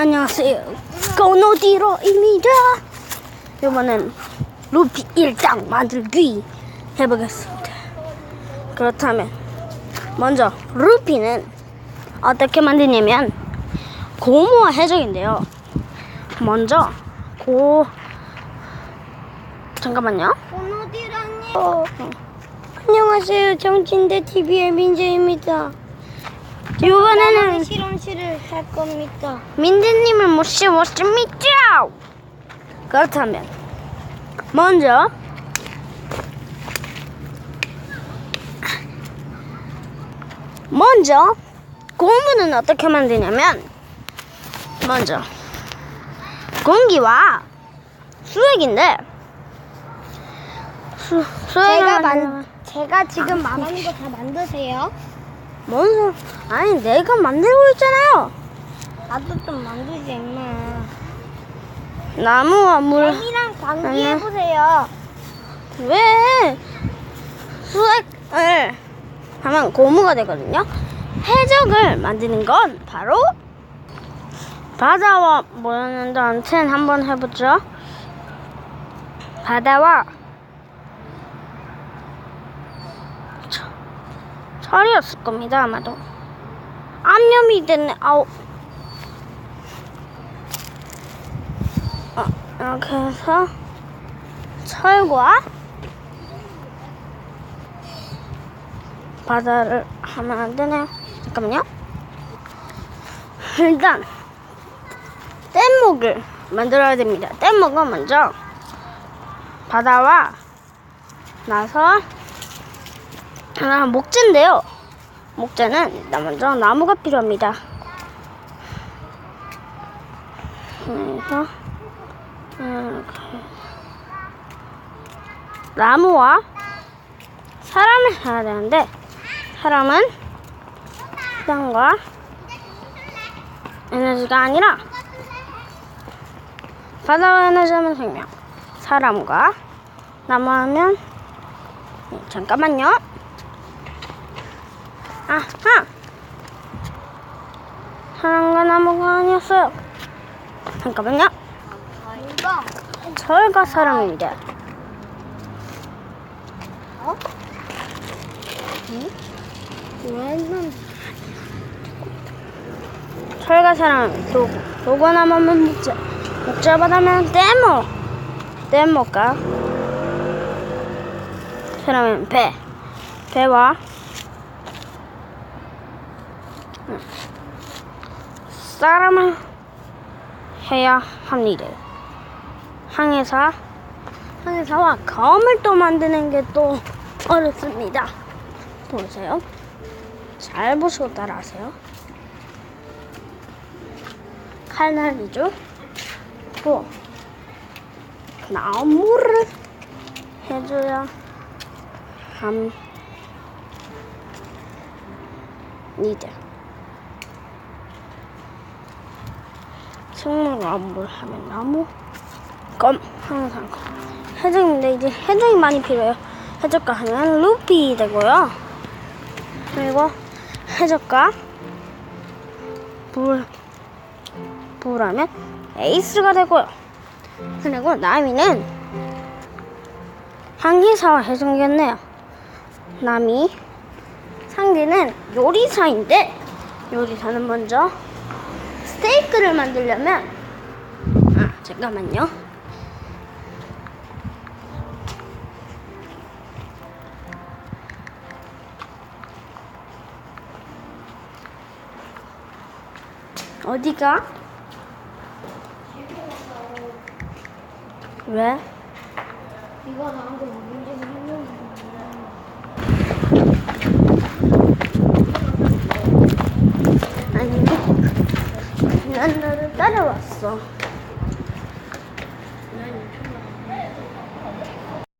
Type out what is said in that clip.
안녕하세요. 건호디로입니다. 이번엔 루피 1장 만들기 해보겠습니다. 그렇다면 먼저 루피는 어떻게 만드냐면 고무와 해적인데요. 먼저 고 잠깐만요. 오너디랑님 어, 안녕하세요 정진대 TV의 민재입니다 이번에는 실험실을 할 겁니다 민재님을 모셔봤습니다. 그렇다면 먼저 먼저 고무는 어떻게 만드냐면 먼저 공기와 수액인데 수, 수액을 제가 만 제가 지금 말하는 거다 만드세요 뭔 소... 아니 내가 만들고 있잖아요 나도 좀 만들지 임마 나무와 물 광기 아니야. 해보세요 왜 수액을 하면 고무가 되거든요. 해적을 만드는 건 바로 바다와 뭐였는지한텐 한번 해보죠. 바다와 철이었을 겁니다 아마도. 암염이 됐네. 아우. 어, 이렇게 해서 철과 바다를 하면 안 되네요. 잠깐만요. 일단 뗏목을 만들어야 됩니다. 뗏목은 먼저 바다와 나서 하나 목재인데요. 목재는 먼저 나무가 필요합니다. 그래서 이렇게 나무와 사람을 해야 되는데 사람은 시간과 에너지가 아니라 바다와 에너지하면 생명 사람과 나무하면 네, 잠깐만요 아하. 사람과 나무가 아니었어요. 잠깐만요. 이거 철과 사람입니다. 어? 왜는 철과 사람 도구 도구 하나만 목자. 목자 받으면 떼모 떼모가 사람은 배 배와 음, 사람을 해야 합니다. 항해사 항해사와 검을 또 만드는 게 또 어렵습니다. 보세요. 잘 보시고 따라하세요. 칼날이죠. 또 나무를 해줘야 합니다. 식물 나무를 하면 나무, 검 항상 검. 해적인데 이제 해적이 많이 필요해요. 해적가 하면 루피 되고요. 그리고 해적가 불 부라면 에이스가 되고요. 그리고 나미는 항해사와 해적이었네요. 나미 상대는 요리사인데 요리사는 먼저 스테이크를 만들려면 아 잠깐만요. 어디가? 왜? 이거 나한테 문제 생겼